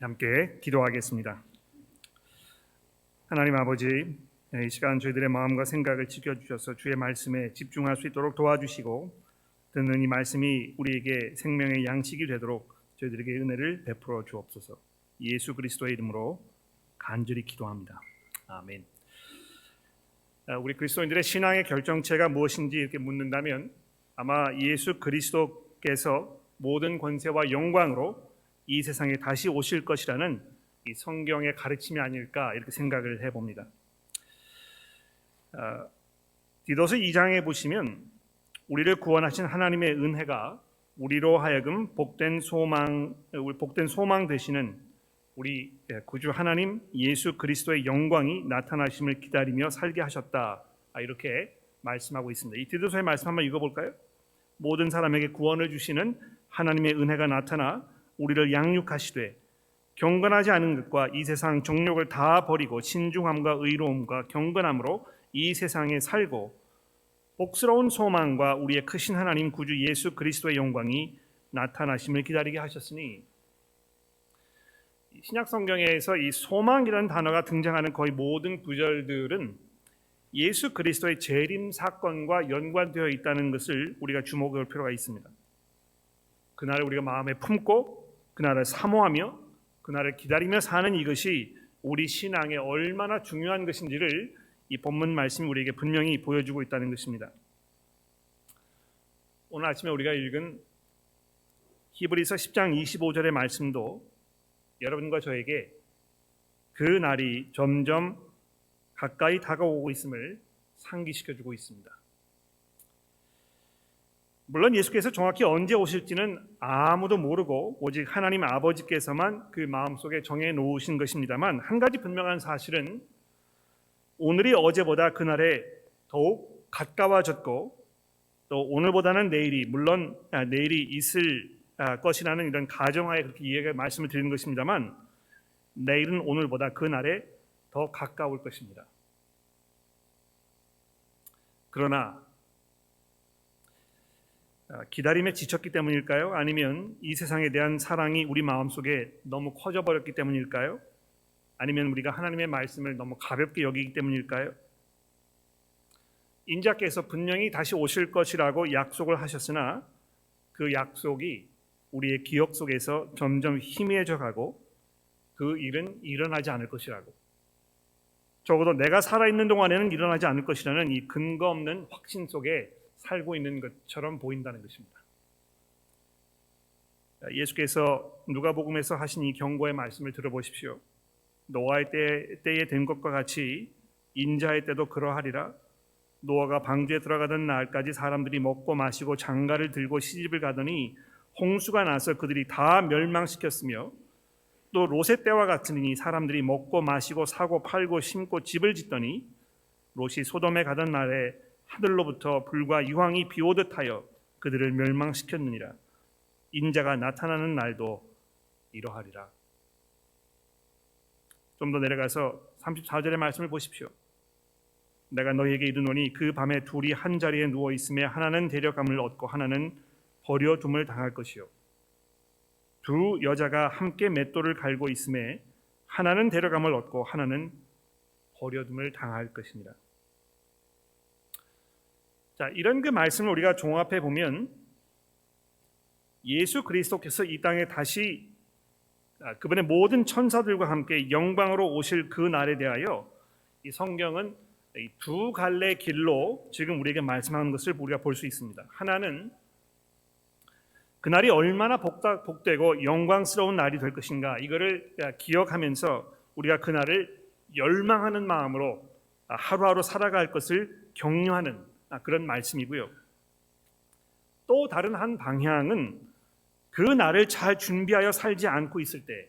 함께 기도하겠습니다. 하나님 아버지, 이 시간 저희들의 마음과 생각을 지켜주셔서 주의 말씀에 집중할 수 있도록 도와주시고 듣는 이 말씀이 우리에게 생명의 양식이 되도록 저희들에게 은혜를 베풀어 주옵소서. 예수 그리스도의 이름으로 간절히 기도합니다. 아멘. 아, 우리 그리스도인들의 신앙의 결정체가 무엇인지 이렇게 묻는다면 아마 예수 그리스도께서 모든 권세와 영광으로 이 세상에 다시 오실 것이라는 이 성경의 가르침이 아닐까 이렇게 생각을 해봅니다. 어, 디도서 2장에 보시면 우리를 구원하신 하나님의 은혜가 우리로 하여금 복된 소망, 복된 소망 되시는 우리 구주 하나님 예수 그리스도의 영광이 나타나심을 기다리며 살게 하셨다. 아, 이렇게 말씀하고 있습니다. 이 디도서의 말씀 한번 읽어볼까요? 모든 사람에게 구원을 주시는 하나님의 은혜가 나타나 우리를 양육하시되 경건하지 않은 것과 이 세상 정욕을 다 버리고 신중함과 의로움과 경건함으로 이 세상에 살고 복스러운 소망과 우리의 크신 하나님 구주 예수 그리스도의 영광이 나타나심을 기다리게 하셨으니 신약 성경에서 이 소망이라는 단어가 등장하는 거의 모든 구절들은 예수 그리스도의 재림 사건과 연관되어 있다는 것을 우리가 주목할 필요가 있습니다. 그날을 우리가 마음에 품고 그날을 사모하며 그날을 기다리며 사는 이것이 우리 신앙에 얼마나 중요한 것인지를 이 본문 말씀이 우리에게 분명히 보여주고 있다는 것입니다. 오늘 아침에 우리가 읽은 히브리서 10장 25절의 말씀도 여러분과 저에게 그 날이 점점 가까이 다가오고 있음을 상기시켜 주고 있습니다. 물론 예수께서 정확히 언제 오실지는 아무도 모르고 오직 하나님 아버지께서만 그 마음속에 정해 놓으신 것입니다만 한 가지 분명한 사실은 오늘이 어제보다 그날에 더욱 가까워졌고 또 오늘보다는 내일이 물론 아, 내일이 있을 아, 것이라는 이런 가정하에 그렇게 이해가 말씀을 드리는 것입니다만 내일은 오늘보다 그날에 더 가까울 것입니다. 그러나 아, 기다림에 지쳤기 때문일까요? 아니면 이 세상에 대한 사랑이 우리 마음속에 너무 커져 버렸기 때문일까요? 아니면 우리가 하나님의 말씀을 너무 가볍게 여기기 때문일까요? 인자께서 분명히 다시 오실 것이라고 약속을 하셨으나 그 약속이 우리의 기억 속에서 점점 희미해져 가고 그 일은 일어나지 않을 것이라고 적어도 내가 살아있는 동안에는 일어나지 않을 것이라는 이 근거 없는 확신 속에 살고 있는 것처럼 보인다는 것입니다. 예수께서 누가복음에서 하신 이 경고의 말씀을 들어보십시오. 노아의 때, 때에 된 것과 같이 인자의 때도 그러하리라. 노아가 방주에 들어가던 날까지 사람들이 먹고 마시고 장가를 들고 시집을 가더니 홍수가 나서 그들이 다 멸망시켰으며 또 롯의 때와 같으니 사람들이 먹고 마시고 사고 팔고 심고 집을 짓더니 롯이 소돔에 가던 날에 하늘로부터 불과 유황이 비오듯 하여 그들을 멸망시켰느니라. 인자가 나타나는 날도 이러하리라. 좀 더 내려가서 34절의 말씀을 보십시오. 내가 너희에게 이르노니 그 밤에 둘이 한 자리에 누워 있음에 하나는 데려감을 얻고 하나는 버려둠을 당할 것이요. 두 여자가 함께 맷돌을 갈고 있음에 하나는 데려감을 얻고 하나는 버려둠을 당할 것입니다. 자, 이런 그 말씀을 우리가 종합해 보면 예수 그리스도께서 이 땅에 다시 아, 그분의 모든 천사들과 함께 영광으로 오실 그 날에 대하여 이 성경은 두 갈래 길로 지금 우리에게 말씀하는 것을 우리가 볼 수 있습니다. 하나는 그날이 얼마나 복다, 복되고 영광스러운 날이 될 것인가 이거를 기억하면서 우리가 그날을 열망하는 마음으로 하루하루 살아갈 것을 격려하는 그런 말씀이고요. 또 다른 한 방향은 그 날을 잘 준비하여 살지 않고 있을 때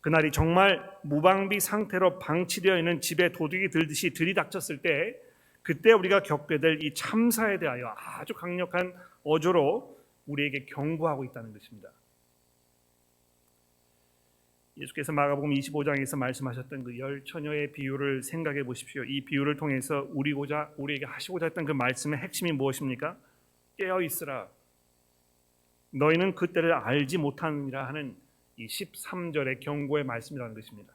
그날이 정말 무방비 상태로 방치되어 있는 집에 도둑이 들듯이 들이닥쳤을 때 그때 우리가 겪게 될 이 참사에 대하여 아주 강력한 어조로 우리에게 경고하고 있다는 것입니다. 예수께서 마가복음 25장에서 말씀하셨던 그 열 처녀의 비유를 생각해 보십시오. 이 비유를 통해서 우리고자 우리에게 하시고자 했던 그 말씀의 핵심이 무엇입니까? 깨어 있으라. 너희는 그때를 알지 못하느니라 하는 이 13절의 경고의 말씀이라는 것입니다.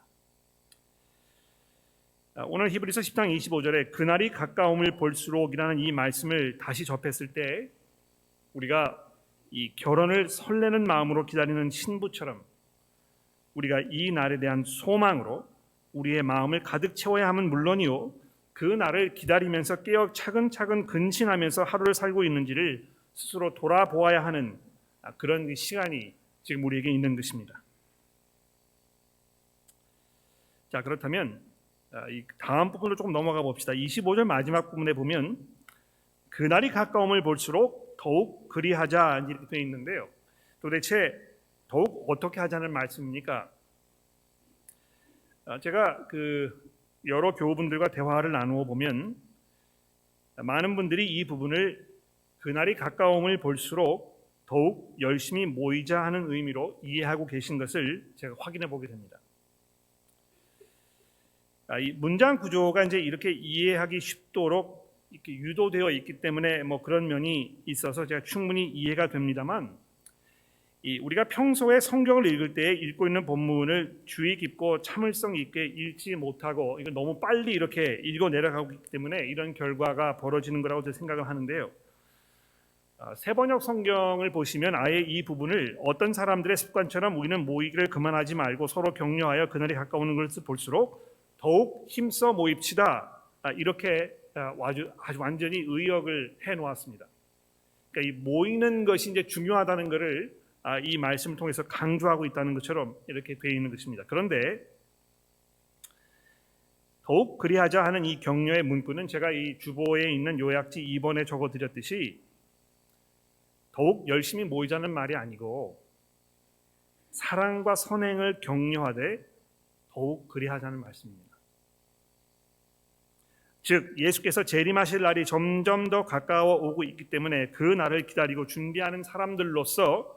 아, 오늘 히브리서 10장 25절에 그날이 가까움을 볼수록이라는 이 말씀을 다시 접했을 때 우리가 이 결혼을 설레는 마음으로 기다리는 신부처럼 우리가 이 날에 대한 소망으로 우리의 마음을 가득 채워야 함은 물론이요 그 날을 기다리면서 깨어 차근차근 근신하면서 하루를 살고 있는지를 스스로 돌아보아야 하는 아, 그런 시간이 지금 우리에게 있는 것입니다. 자 그렇다면 아, 이 다음 부분으로 조금 넘어가 봅시다. 25절 마지막 부분에 보면 그날이 가까움을 볼수록 더욱 그리하자 이렇게 되어 있는데요. 도대체 더욱 어떻게 하자는 말씀입니까? 아, 제가 그 여러 교우분들과 대화를 나누어 보면 많은 분들이 이 부분을 그날이 가까움을 볼수록 더욱 열심히 모이자 하는 의미로 이해하고 계신 것을 제가 확인해 보게 됩니다. 아, 이 문장 구조가 이제 이렇게 이해하기 쉽도록 이렇게 유도되어 있기 때문에 뭐 그런 면이 있어서 제가 충분히 이해가 됩니다만 이 우리가 평소에 성경을 읽을 때 읽고 있는 본문을 주의 깊고 참을성 있게 읽지 못하고 이걸 너무 빨리 이렇게 읽어 내려가고 있기 때문에 이런 결과가 벌어지는 거라고 저는 생각을 하는데요. 아, 세번역 성경을 보시면 아예 이 부분을 어떤 사람들의 습관처럼 우리는 모이기를 그만하지 말고 서로 격려하여 그날이 가까우는 것을 볼수록 더욱 힘써 모입시다. 아, 이렇게 아, 아주, 아주 완전히 의역을 해 놓았습니다. 그러니까 이 모이는 것이 이제 중요하다는 것을 아, 이 말씀을 통해서 강조하고 있다는 것처럼 이렇게 되어 있는 것입니다. 그런데 더욱 그리하자 하는 이 격려의 문구는 제가 이 주보에 있는 요약지 2번에 적어 드렸듯이 더욱 열심히 모이자는 말이 아니고 사랑과 선행을 격려하되 더욱 그리하자는 말씀입니다. 즉 예수께서 재림하실 날이 점점 더 가까워 오고 있기 때문에 그 날을 기다리고 준비하는 사람들로서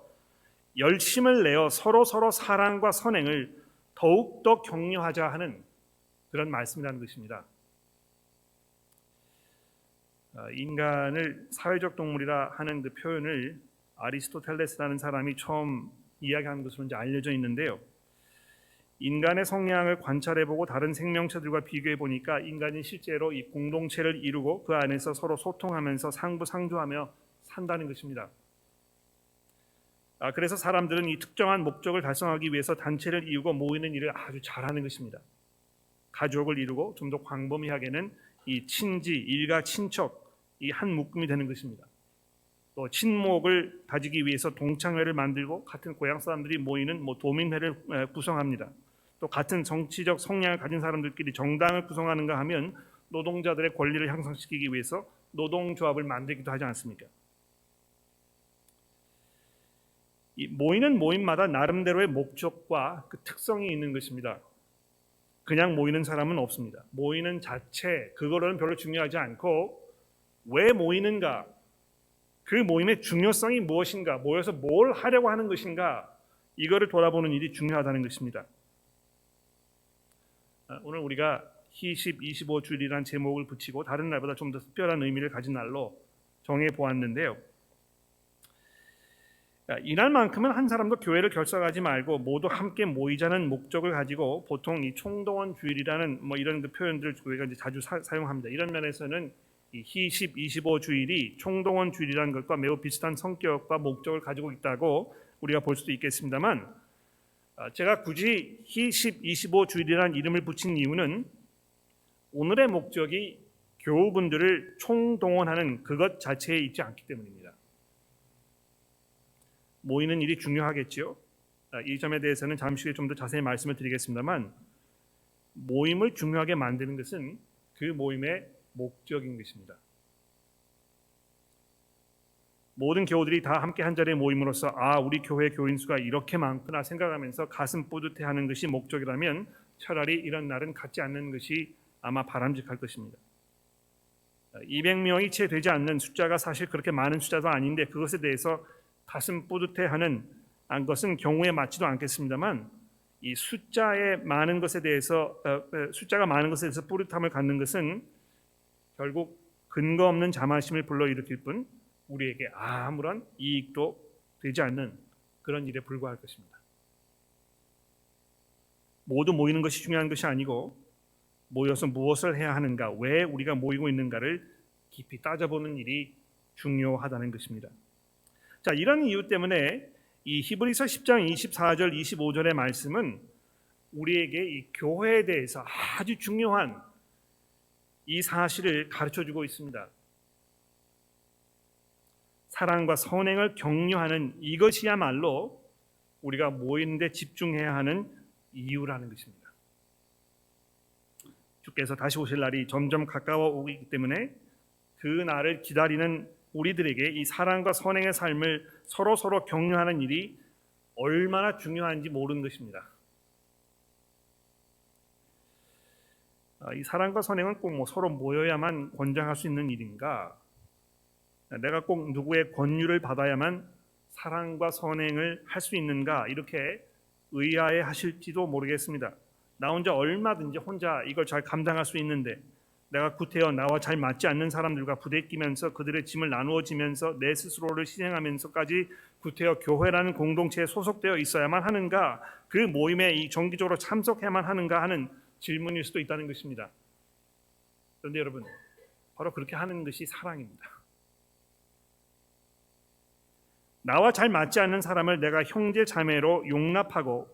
열심을 내어 서로 서로 사랑과 선행을 더욱 더 격려하자 하는 그런 말씀이라는 것입니다. 아, 인간을 사회적 동물이라 하는 그 표현을 아리스토텔레스라는 사람이 처음 이야기한 것으로 이제 알려져 있는데요. 인간의 성향을 관찰해보고 다른 생명체들과 비교해 보니까 인간이 실제로 이 공동체를 이루고 그 안에서 서로 소통하면서 상부상조하며 산다는 것입니다. 아, 그래서 사람들은 이 특정한 목적을 달성하기 위해서 단체를 이루고 모이는 일을 아주 잘하는 것입니다. 가족을 이루고 좀 더 광범위하게는 이 친지, 일가, 친척 이 한 묶음이 되는 것입니다. 또 친목을 다지기 위해서 동창회를 만들고 같은 고향 사람들이 모이는 뭐 도민회를 구성합니다. 또 같은 정치적 성향을 가진 사람들끼리 정당을 구성하는가 하면 노동자들의 권리를 향상시키기 위해서 노동조합을 만들기도 하지 않습니까? 이 모이는 모임마다 나름대로의 목적과 그 특성이 있는 것입니다. 그냥 모이는 사람은 없습니다. 모이는 자체 그거는 별로 중요하지 않고 왜 모이는가, 그 모임의 중요성이 무엇인가, 모여서 뭘 하려고 하는 것인가 이거를 돌아보는 일이 중요하다는 것입니다. 아, 오늘 우리가 희십 25주일이란 제목을 붙이고 다른 날보다 좀 더 특별한 의미를 가진 날로 정해 보았는데요. 이날만큼은 한 사람도 교회를 결석하지 말고 모두 함께 모이자는 목적을 가지고 보통 이 총동원 주일이라는 뭐 이런 그 표현들을 교회가 이제 자주 사, 용합니다 이런 면에서는 이 희십 25 주일이 총동원 주일이라는 것과 매우 비슷한 성격과 목적을 가지고 있다고 우리가 볼 수도 있겠습니다만 아, 제가 굳이 희십 25 주일이라는 이름을 붙인 이유는 오늘의 목적이 교우분들을 총동원하는 그것 자체에 있지 않기 때문입니다. 모이는 일이 중요하겠지요. 아, 이 점에 대해서는 잠시 후에 좀 더 자세히 말씀을 드리겠습니다만 모임을 중요하게 만드는 것은 그 모임의 목적인 것입니다. 모든 교우들이 다 함께 한 자리에 모임으로써 아 우리 교회 교인 수가 이렇게 많구나 생각하면서 가슴 뿌듯해하는 것이 목적이라면 차라리 이런 날은 갖지 않는 것이 아마 바람직할 것입니다. 200명이 채 되지 않는 숫자가 사실 그렇게 많은 숫자도 아닌데 그것에 대해서 가슴 뿌듯해하는 것은 경우에 맞지도 않겠습니다만 이 숫자의 많은 것에 대해서 어, 어, 숫자가 많은 것에 대해서 뿌듯함을 갖는 것은 결국 근거 없는 자만심을 불러일으킬 뿐 우리에게 아무런 이익도 되지 않는 그런 일에 불과할 것입니다. 모두 모이는 것이 중요한 것이 아니고 모여서 무엇을 해야 하는가, 왜 우리가 모이고 있는가를 깊이 따져보는 일이 중요하다는 것입니다. 자, 이런 이유 때문에 이 히브리서 10장 24절 25절의 말씀은 우리에게 이 교회에 대해서 아주 중요한 이 사실을 가르쳐 주고 있습니다. 사랑과 선행을 격려하는 이것이야말로 우리가 모이는데 집중해야 하는 이유라는 것입니다. 주께서 다시 오실 날이 점점 가까워 오기 때문에 그 날을 기다리는 우리들에게 이 사랑과 선행의 삶을 서로 서로 격려하는 일이 얼마나 중요한지 모르는 것입니다. 아, 이 사랑과 선행은 꼭 뭐 서로 모여야만 권장할 수 있는 일인가? 내가 꼭 누구의 권유를 받아야만 사랑과 선행을 할 수 있는가? 이렇게 의아해 하실지도 모르겠습니다. 나 혼자 얼마든지 혼자 이걸 잘 감당할 수 있는데 내가 구태여 나와 잘 맞지 않는 사람들과 부대끼면서 그들의 짐을 나누어지면서 내 스스로를 희생하면서까지 구태여 교회라는 공동체에 소속되어 있어야만 하는가? 그 모임에 이 정기적으로 참석해야만 하는가 하는 질문일 수도 있다는 것입니다. 그런데 여러분, 바로 그렇게 하는 것이 사랑입니다. 나와 잘 맞지 않는 사람을 내가 형제 자매로 용납하고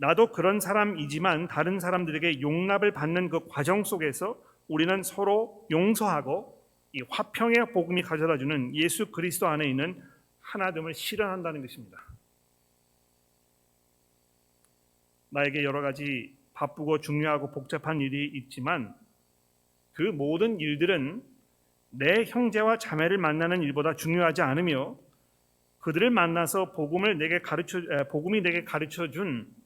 나도 그런 사람이지만 다른 사람들에게 용납을 받는 그 과정 속에서 우리는 서로 용서하고 이 화평의 복음이 가져다 주는 예수 그리스도 안에 있는 하나됨을 실현한다는 것입니다. 나에게 여러 가지 바쁘고 중요하고 복잡한 일이 있지만 그 모든 일들은 내 형제와 자매를 만나는 일보다 중요하지 않으며 그들을 만나서 복음을 내게 가르쳐 복음이 내게 가르쳐 준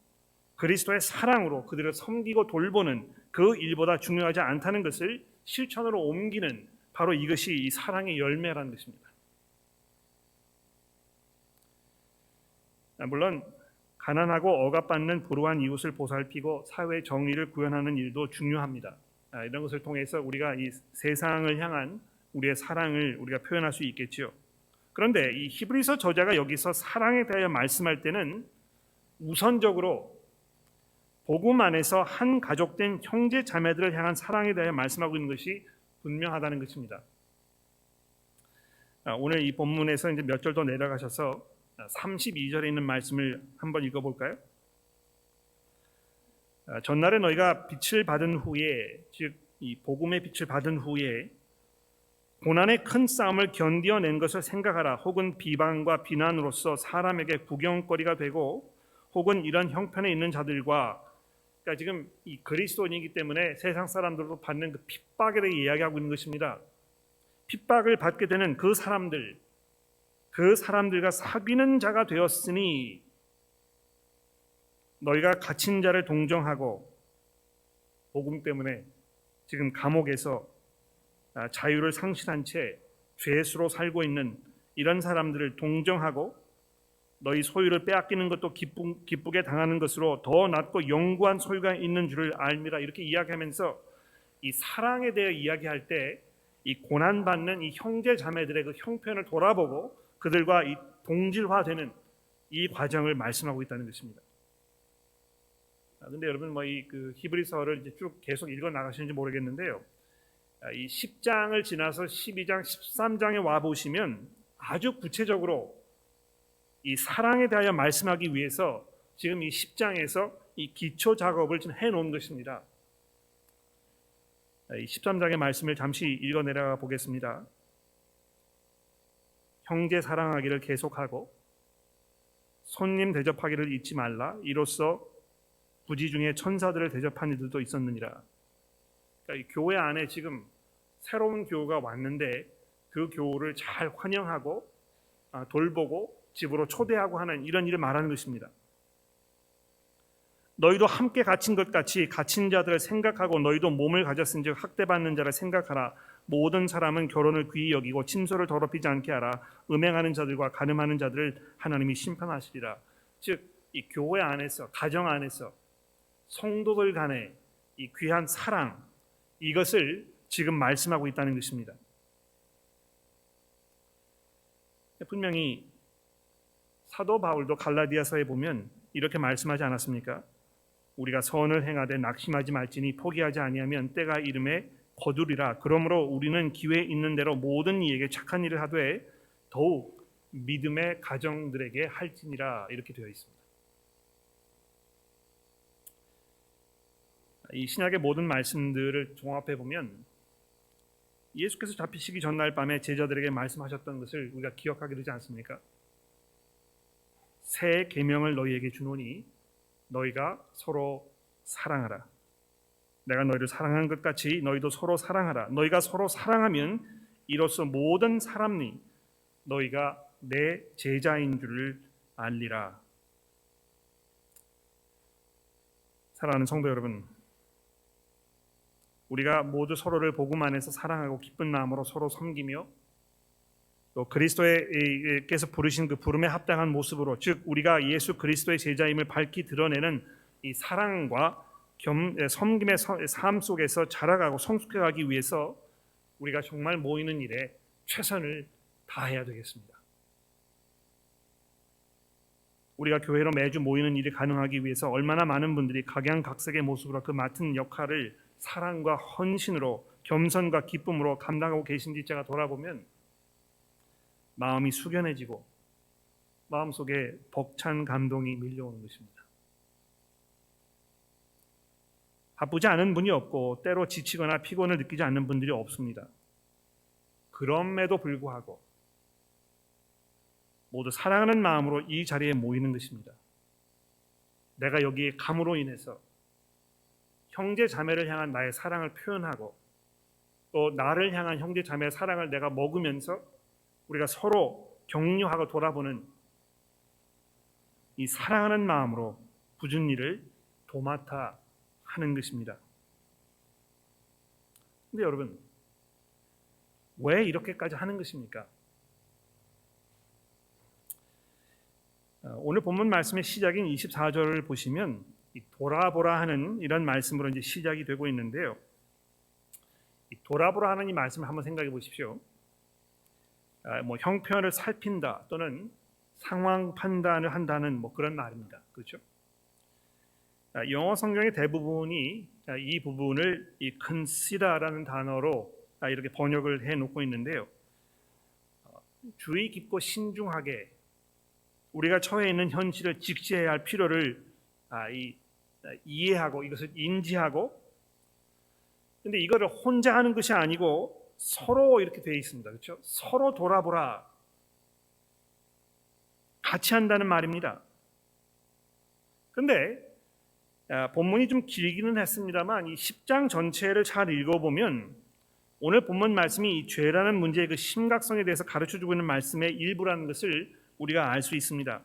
그리스도의 사랑으로 그들을 섬기고 돌보는 그 일보다 중요하지 않다는 것을 실천으로 옮기는 바로 이것이 이 사랑의 열매라는 것입니다. 물론 가난하고 억압받는 불우한 이웃을 보살피고 사회 정의를 구현하는 일도 중요합니다. 아, 이런 것을 통해서 우리가 이 세상을 향한 우리의 사랑을 우리가 표현할 수 있겠지요. 그런데 이 히브리서 저자가 여기서 사랑에 대하여 말씀할 때는 우선적으로 복음 안에서 한 가족된 형제 자매들을 향한 사랑에 대해 말씀하고 있는 것이 분명하다는 것입니다. 아, 오늘 이 본문에서 이제 몇 절 더 내려가셔서 32절에 있는 말씀을 한번 읽어볼까요? 아, 전날에 너희가 빛을 받은 후에 즉 이 복음의 빛을 받은 후에 고난의 큰 싸움을 견디어낸 것을 생각하라. 혹은 비방과 비난으로서 사람에게 구경거리가 되고 혹은 이런 형편에 있는 자들과 그러니까 지금 이 그리스도인이기 때문에 세상 사람들도 받는 그 핍박에 대해 이야기하고 있는 것입니다. 핍박을 받게 되는 그 사람들, 그 사람들과 사귀는 자가 되었으니 너희가 갇힌 자를 동정하고 복음 때문에 지금 감옥에서 아, 자유를 상실한 채 죄수로 살고 있는 이런 사람들을 동정하고 너희 소유를 빼앗기는 것도 기쁘, 기쁘게 당하는 것으로 더 낫고 영구한 소유가 있는 줄을 알미라 이렇게 이야기하면서 이 사랑에 대해 이야기할 때 이 고난 받는 이 형제 자매들의 그 형편을 돌아보고 그들과 이 동질화되는 이 과정을 말씀하고 있다는 것입니다. 아, 근데 여러분 뭐 이 그 히브리서를 이제 쭉 계속 읽어 나가시는지 모르겠는데요. 아, 이 10장을 지나서 12장, 13장에 와 보시면 아주 구체적으로 이 사랑에 대하여 말씀하기 위해서 지금 이 10장에서 이 기초 작업을 좀 해놓은 것입니다. 이 13장의 말씀을 잠시 읽어 내려가 보겠습니다. 형제 사랑하기를 계속하고 손님 대접하기를 잊지 말라. 이로써 부지 중에 천사들을 대접한 이들도 있었느니라. 그러니까 교회 안에 지금 새로운 교우가 왔는데 그 교우를 잘 환영하고 아, 돌보고 집으로 초대하고 하는 이런 일을 말하는 것입니다. 너희도 함께 갇힌 것 같이 갇힌 자들을 생각하고 너희도 몸을 가졌은즉 학대받는 자를 생각하라. 모든 사람은 결혼을 귀히 여기고 침소를 더럽히지 않게 하라. 음행하는 자들과 가늠하는 자들을 하나님이 심판하시리라. 즉 이 교회 안에서 가정 안에서 성도들 간의 이 귀한 사랑 이것을 지금 말씀하고 있다는 것입니다. 분명히 사도 바울도 갈라디아서에 보면 이렇게 말씀하지 않았습니까? 우리가 선을 행하되 낙심하지 말지니 포기하지 아니하면 때가 이름에 거두리라. 그러므로 우리는 기회 있는 대로 모든 이에게 착한 일을 하되 더욱 믿음의 가정들에게 할지니라 이렇게 되어 있습니다. 이 신약의 모든 말씀들을 종합해 보면 예수께서 잡히시기 전날 밤에 제자들에게 말씀하셨던 것을 우리가 기억하게 되지 않습니까? 새 계명을 너희에게 주노니 너희가 서로 사랑하라. 내가 너희를 사랑한 것 같이 너희도 서로 사랑하라. 너희가 서로 사랑하면 이로써 모든 사람이 너희가 내 제자인 줄을 알리라. 사랑하는 성도 여러분, 우리가 모두 서로를 복음 안에서 사랑하고 기쁜 마음으로 서로 섬기며 또 그리스도께서 부르신 그 부름에 합당한 모습으로 즉 우리가 예수 그리스도의 제자임을 밝히 드러내는 이 사랑과 겸, 섬김의 삶 속에서 자라가고 성숙해가기 위해서 우리가 정말 모이는 일에 최선을 다해야 되겠습니다. 우리가 교회로 매주 모이는 일이 가능하기 위해서 얼마나 많은 분들이 각양각색의 모습으로 그 맡은 역할을 사랑과 헌신으로 겸손과 기쁨으로 감당하고 계신지 제가 돌아보면 마음이 숙연해지고 마음속에 벅찬 감동이 밀려오는 것입니다. 바쁘지 않은 분이 없고 때로 지치거나 피곤을 느끼지 않는 분들이 없습니다. 그럼에도 불구하고 모두 사랑하는 마음으로 이 자리에 모이는 것입니다. 내가 여기에 감으로 인해서 형제 자매를 향한 나의 사랑을 표현하고 또 나를 향한 형제 자매의 사랑을 내가 먹으면서 우리가 서로 격려하고 돌아보는 이 사랑하는 마음으로 굳은 일을 도맡아 하는 것입니다. 근데 여러분 왜 이렇게까지 하는 것입니까? 어, 오늘 본문 말씀의 시작인 24절을 보시면 돌아보라 하는 이런 말씀으로 이제 시작이 되고 있는데요. 돌아보라 하는 이 말씀을 한번 생각해 보십시오. 아, 뭐 형편을 살핀다 또는 상황 판단을 한다는 뭐 그런 말입니다. 그렇죠? 아, 영어 성경의 대부분이 아, 이 부분을 이 consider라는 단어로 이렇게 번역을 해 놓고 있는데요. 어, 주의 깊고 신중하게 우리가 처해 있는 현실을 직시해야 할 필요를 이해하고 이것을 인지하고 근데 이거를 혼자 하는 것이 아니고 서로 이렇게 되어 있습니다. 그렇죠? 서로 돌아보라. 같이 한다는 말입니다. 근데 아, 본문이 좀 길기는 했습니다만 이 10장 전체를 잘 읽어보면 오늘 본문 말씀이 이 죄라는 문제의 그 심각성에 대해서 가르쳐 주고 있는 말씀의 일부라는 것을 우리가 알 수 있습니다.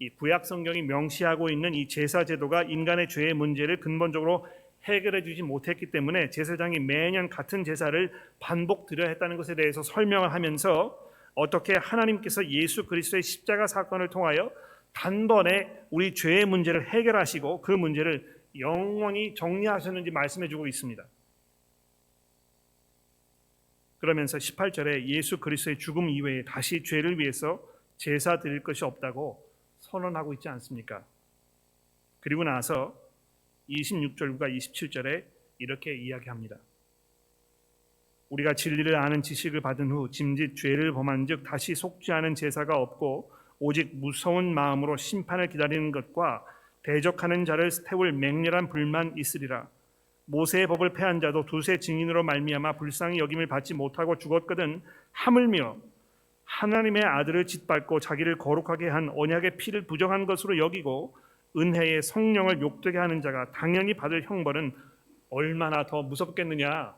이 구약 성경이 명시하고 있는 이 제사 제도가 인간의 죄의 문제를 근본적으로 해결해 주지 못했기 때문에 제사장이 매년 같은 제사를 반복 드려야 했다는 것에 대해서 설명을 하면서 어떻게 하나님께서 예수 그리스도의 십자가 사건을 통하여 단번에 우리 죄의 문제를 해결하시고 그 문제를 영원히 정리하셨는지 말씀해 주고 있습니다. 그러면서 18절에 예수 그리스도의 죽음 이외에 다시 죄를 위해서 제사 드릴 것이 없다고 선언하고 있지 않습니까? 그리고 나서 26절과 27절에 이렇게 이야기합니다. 우리가 진리를 아는 지식을 받은 후 짐짓 죄를 범한즉 다시 속지 않은 제사가 없고 오직 무서운 마음으로 심판을 기다리는 것과 대적하는 자를 태울 맹렬한 불만 있으리라. 모세의 법을 패한 자도 두세 증인으로 말미암아 불쌍히 여김을 받지 못하고 죽었거든 하물며 하나님의 아들을 짓밟고 자기를 거룩하게 한 언약의 피를 부정한 것으로 여기고 은혜의 성령을 욕되게 하는 자가 당연히 받을 형벌은 얼마나 더 무섭겠느냐.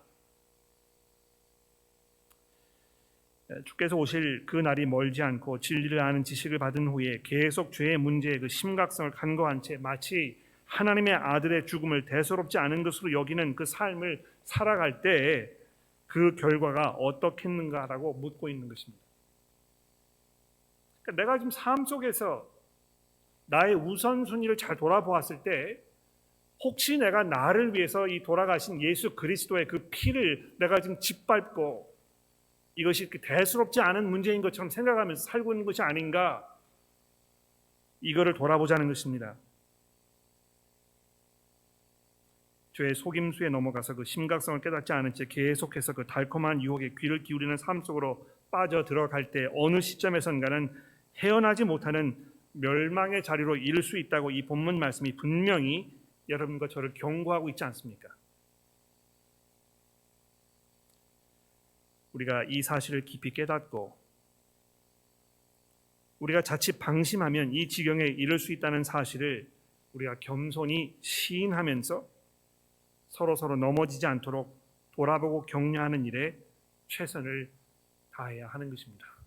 주께서 오실 그 날이 멀지 않고 진리를 아는 지식을 받은 후에 계속 죄의 문제의 그 심각성을 간과한 채 마치 하나님의 아들의 죽음을 대수롭지 않은 것으로 여기는 그 삶을 살아갈 때그 결과가 어떻겠는가라고 묻고 있는 것입니다. 그러니까 내가 지금 삶 속에서 나의 우선순위를 잘 돌아보았을 때 혹시 내가 나를 위해서 이 돌아가신 예수 그리스도의 그 피를 내가 지금 짓밟고 이것이 대수롭지 않은 문제인 것처럼 생각하면서 살고 있는 것이 아닌가 이거를 돌아보자는 것입니다. 죄의 속임수에 넘어가서 그 심각성을 깨닫지 않은 채 계속해서 그 달콤한 유혹에 귀를 기울이는 삶 속으로 빠져 들어갈 때 어느 시점에선가는 헤어나지 못하는 멸망의 자리로 이를 수 있다고 이 본문 말씀이 분명히 여러분과 저를 경고하고 있지 않습니까? 우리가 이 사실을 깊이 깨닫고 우리가 자칫 방심하면 이 지경에 이를 수 있다는 사실을 우리가 겸손히 시인하면서 서로 서로 넘어지지 않도록 돌아보고 격려하는 일에 최선을 다해야 하는 것입니다.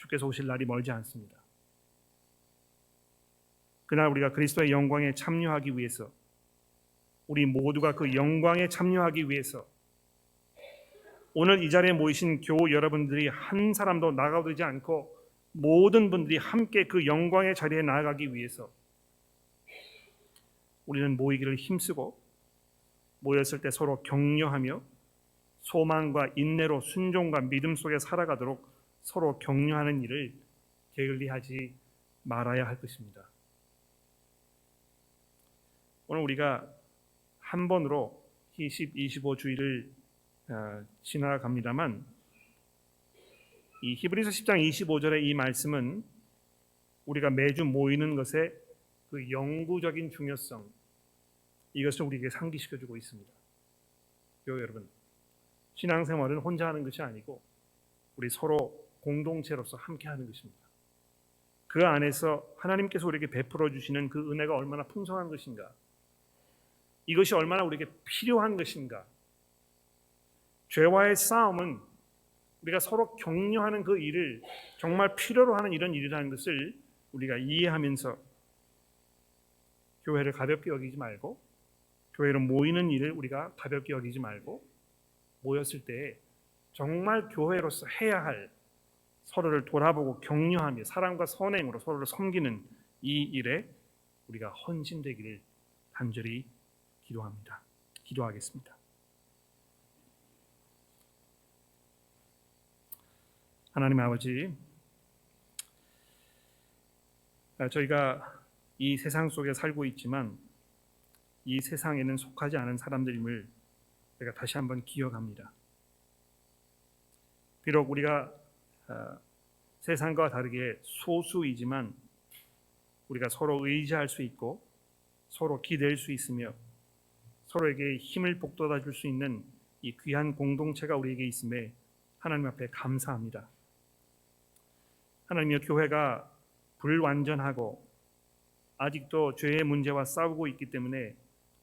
주께서 오실 날이 멀지 않습니다. 그날 우리가 그리스도의 영광에 참여하기 위해서 우리 모두가 그 영광에 참여하기 위해서 오늘 이 자리에 모이신 교우 여러분들이 한 사람도 나가두지 않고 모든 분들이 함께 그 영광의 자리에 나아가기 위해서 우리는 모이기를 힘쓰고 모였을 때 서로 격려하며 소망과 인내로 순종과 믿음 속에 살아가도록 서로 격려하는 일을 게을리하지 말아야 할 것입니다. 오늘 우리가 한 번으로 20, 25주일을 어, 지나갑니다만 이 히브리서 10장 25절의 이 말씀은 우리가 매주 모이는 것의 그 영구적인 중요성 이것을 우리에게 상기시켜 주고 있습니다. 요 여러분 신앙생활은 혼자 하는 것이 아니고 우리 서로 공동체로서 함께 하는 것입니다. 그 안에서 하나님께서 우리에게 베풀어 주시는 그 은혜가 얼마나 풍성한 것인가 이것이 얼마나 우리에게 필요한 것인가 죄와의 싸움은 우리가 서로 격려하는 그 일을 정말 필요로 하는 이런 일이라는 것을 우리가 이해하면서 교회를 가볍게 여기지 말고 교회로 모이는 일을 우리가 가볍게 여기지 말고 모였을 때 정말 교회로서 해야 할 서로를 돌아보고 격려하며 사랑과 선행으로 서로를 섬기는 이 일에 우리가 헌신되기를 간절히 기도합니다. 기도하겠습니다. 하나님 아버지, 아, 저희가 이 세상 속에 살고 있지만 이 세상에는 속하지 않은 사람들임을 제가 다시 한번 기억합니다. 비록 우리가 아, 세상과 다르게 소수이지만 우리가 서로 의지할 수 있고 서로 기댈 수 있으며 서로에게 힘을 북돋아 줄 수 있는 이 귀한 공동체가 우리에게 있음에 하나님 앞에 감사합니다. 하나님의 교회가 불완전하고 아직도 죄의 문제와 싸우고 있기 때문에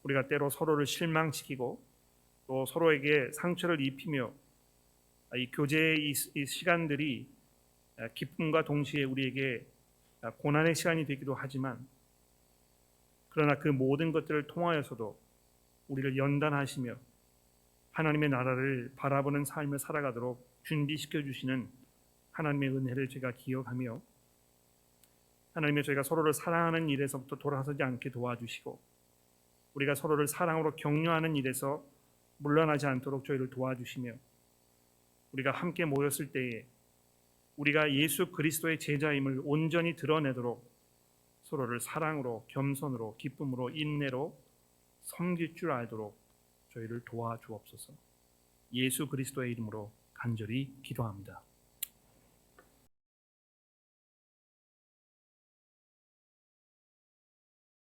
우리가 때로 서로를 실망시키고 또 서로에게 상처를 입히며 이 교제의 이 시간들이 기쁨과 동시에 우리에게 고난의 시간이 되기도 하지만 그러나 그 모든 것들을 통하여서도 우리를 연단하시며 하나님의 나라를 바라보는 삶을 살아가도록 준비시켜 주시는 하나님의 은혜를 제가 기억하며 하나님의 저희가 서로를 사랑하는 일에서부터 돌아서지 않게 도와주시고 우리가 서로를 사랑으로 격려하는 일에서 물러나지 않도록 저희를 도와주시며 우리가 함께 모였을 때에 우리가 예수 그리스도의 제자임을 온전히 드러내도록 서로를 사랑으로 겸손으로 기쁨으로 인내로 섬길 줄 알도록 저희를 도와주옵소서. 예수 그리스도의 이름으로 간절히 기도합니다.